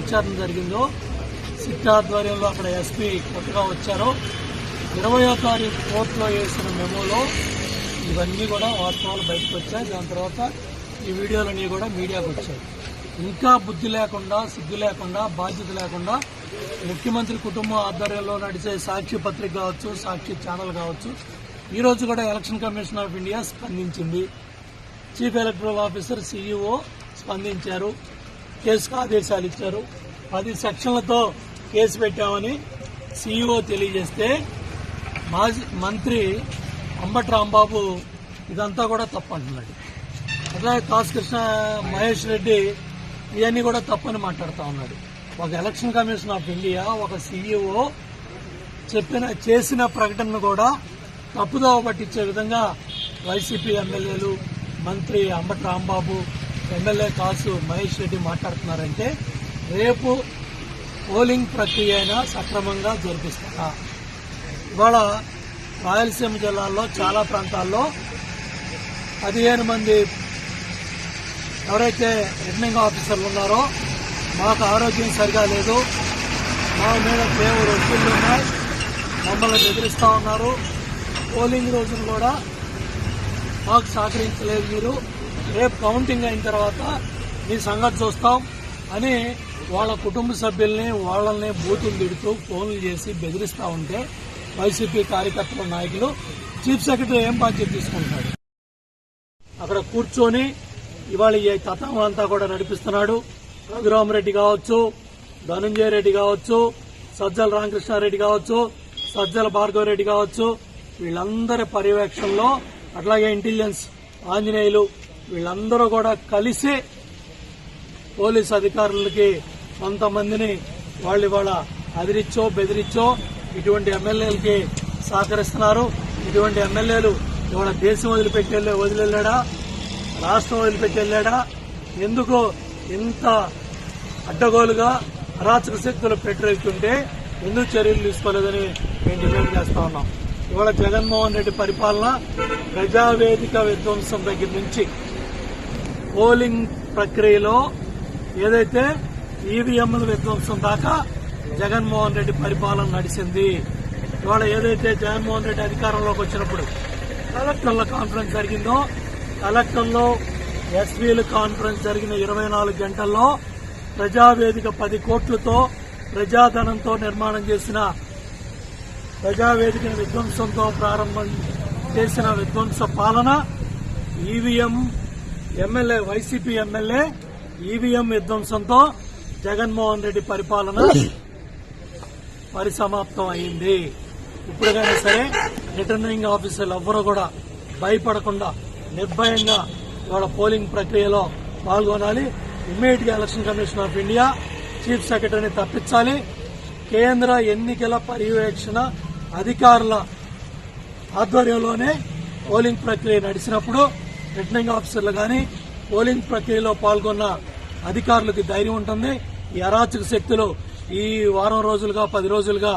విచారణ జరిగిందో సిట్ ఆధ్వర్యంలో అక్కడ ఎస్పీ కొత్తగా వచ్చారో ఇరవయో తారీఖు కోర్టులో వేసిన మెమోలో ఇవన్నీ కూడా వాస్తవాలు బయటకు వచ్చాయి. దాని తర్వాత ఈ వీడియోలన్నీ కూడా మీడియాకు వచ్చాయి. ఇంకా బుద్ధి లేకుండా సిగ్గు లేకుండా బాధ్యత లేకుండా ముఖ్యమంత్రి కుటుంబం ఆధ్వర్యంలో నడిచే సాక్షి పత్రిక కావచ్చు సాక్షి ఛానల్ కావచ్చు ఈరోజు కూడా ఎలక్షన్ కమిషన్ ఆఫ్ ఇండియా స్పందించింది. చీఫ్ ఎలక్టరల్ ఆఫీసర్ సీఈఓ స్పందించారు. కేసుకు ఆదేశాలు ఇచ్చారు. పది సెక్షన్లతో కేసు పెట్టామని సీఈఓ తెలియజేస్తే మాజీ మంత్రి అంబటి రాంబాబు ఇదంతా కూడా తప్పు అంటున్నాడు అట్లాగే కాసుకృష్ణ మహేష్ రెడ్డి ఇవన్నీ కూడా తప్పని మాట్లాడుతూ ఉన్నాడు. ఒక ఎలక్షన్ కమిషన్ ఆఫ్ ఇండియా ఒక సీఈఓ చెప్పిన చేసిన ప్రకటనను కూడా తప్పుదోవ పట్టించే విధంగా వైసీపీ ఎమ్మెల్యేలు మంత్రి అంబటి రాంబాబు ఎమ్మెల్యే కాసు మహేష్ రెడ్డి మాట్లాడుతున్నారంటే రేపు పోలింగ్ ప్రక్రియ అయినా సక్రమంగా జరిపిస్తారా? ఇవాళ రాయలసీమ జిల్లాల్లో చాలా ప్రాంతాల్లో పదిహేను మంది ఎవరైతే రిటర్నింగ్ ఆఫీసర్లు ఉన్నారో మాకు ఆరోగ్యం సరిగా లేదు. మా మీద తీవ్ర ఒత్తిళ్ళు ఉన్నాయి. మమ్మల్ని బెదిరిస్తూ ఉన్నారు. పోలింగ్ రోజును కూడా మాకు సహకరించలేదు మీరు రేపు కౌంటింగ్ అయిన తర్వాత మీ సంగతి చూస్తాం అని వాళ్ళ కుటుంబ సభ్యుల్ని వాళ్ళని బూతులు తిడుతూ ఫోన్లు చేసి బెదిరిస్తూ ఉంటే వైసీపీ కార్యకర్తల నాయకులు చీఫ్ సెక్రటరీ ఏం బాధ్యత తీసుకుంటున్నాడు? అక్కడ కూర్చొని ఇవాళ ఈ తతంగం అంతా కూడా నడిపిస్తున్నాడు. రఘురామరెడ్డి కావచ్చు ధనంజయ రెడ్డి కావచ్చు సజ్జల రామకృష్ణారెడ్డి కావచ్చు సజ్జల భార్గవ రెడ్డి కావచ్చు వీళ్ళందరి పర్యవేక్షణలో అట్లాగే ఇంటెలిజెన్స్ ఆంజనేయులు వీళ్ళందరూ కూడా కలిసి పోలీస్ అధికారులకి కొంతమందిని వాళ్ళు ఇవాళ అదిరిచ్చో బెదిరిచ్చో ఇటువంటి ఎమ్మెల్యేలకి సహకరిస్తున్నారు. ఇటువంటి ఎమ్మెల్యేలు ఇవాళ దేశం వదిలిపెట్టి వెళ్ళే రాష్ట్రం వదిలిపెట్టి వెళ్ళాడా? ఎందుకు ఇంత అడ్డగోలుగా అరాచక శక్తులు పెట్టరేస్తుంటే ఎందుకు చర్యలు తీసుకోలేదని మేము డిమాండ్ చేస్తా ఉన్నాం. ఇవాళ జగన్మోహన్ రెడ్డి పరిపాలన ప్రజావేదిక విధ్వంసం దగ్గర నుంచి పోలింగ్ ప్రక్రియలో ఏదైతే ఈవీఎంల విధ్వంసం దాకా జగన్మోహన్ రెడ్డి పరిపాలన నడిచింది. ఇవాళ ఏదైతే జగన్మోహన్ రెడ్డి అధికారంలోకి వచ్చినప్పుడు కలెక్టర్ల కాన్ఫరెన్స్ జరిగిందో కలెక్టర్లో ఎస్వీల కాన్ఫరెన్స్ జరిగిన ఇరవై నాలుగు గంటల్లో ప్రజావేదిక పది కోట్లతో ప్రజాధనంతో నిర్మాణం చేసిన ప్రజావేదికను విధ్వంసంతో ప్రారంభం చేసిన విధ్వంస పాలన EVM MLA YCP MLA EVM విధ్వంసంతో Jaganmohan Reddy పరిపాలన పరిసమాప్తం అయింది. ఇప్పుడుగైనా సరే రిటర్నింగ్ ఆఫీసర్లు ఎవ్వరూ కూడా భయపడకుండా నిర్భయంగా ఇవాళ పోలింగ్ ప్రక్రియలో పాల్గొనాలి. ఇమ్మీడియట్గా election commission of India chief సెక్రటరీని తప్పించాలి. కేంద్ర ఎన్నికల పర్యవేక్షణ అధికారుల ఆధ్వర్యంలోనే పోలింగ్ ప్రక్రియ నడిచినప్పుడు రిటర్నింగ్ ఆఫీసర్లు కానీ పోలింగ్ ప్రక్రియలో పాల్గొన్న అధికారులకు ధైర్యం ఉంటుంది. ఈ అరాచక శక్తులు ఈ వారం రోజులుగా పది రోజులుగా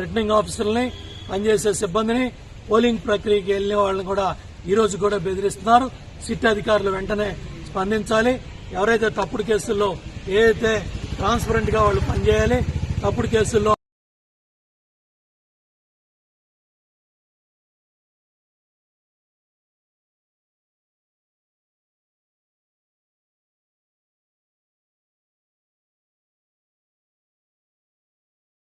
రిటర్నింగ్ ఆఫీసర్లని పనిచేసే సిబ్బందిని పోలింగ్ ప్రక్రియకి వెళ్ళిన వాళ్ళని కూడా ఈ రోజు కూడా బెదిరిస్తున్నారు. సిట్ అధికారులు వెంటనే స్పందించాలి. ఎవరైతే తప్పుడు కేసుల్లో ఏదైతే ట్రాన్స్పరెంట్గా వాళ్ళు పనిచేయాలి తప్పుడు కేసుల్లో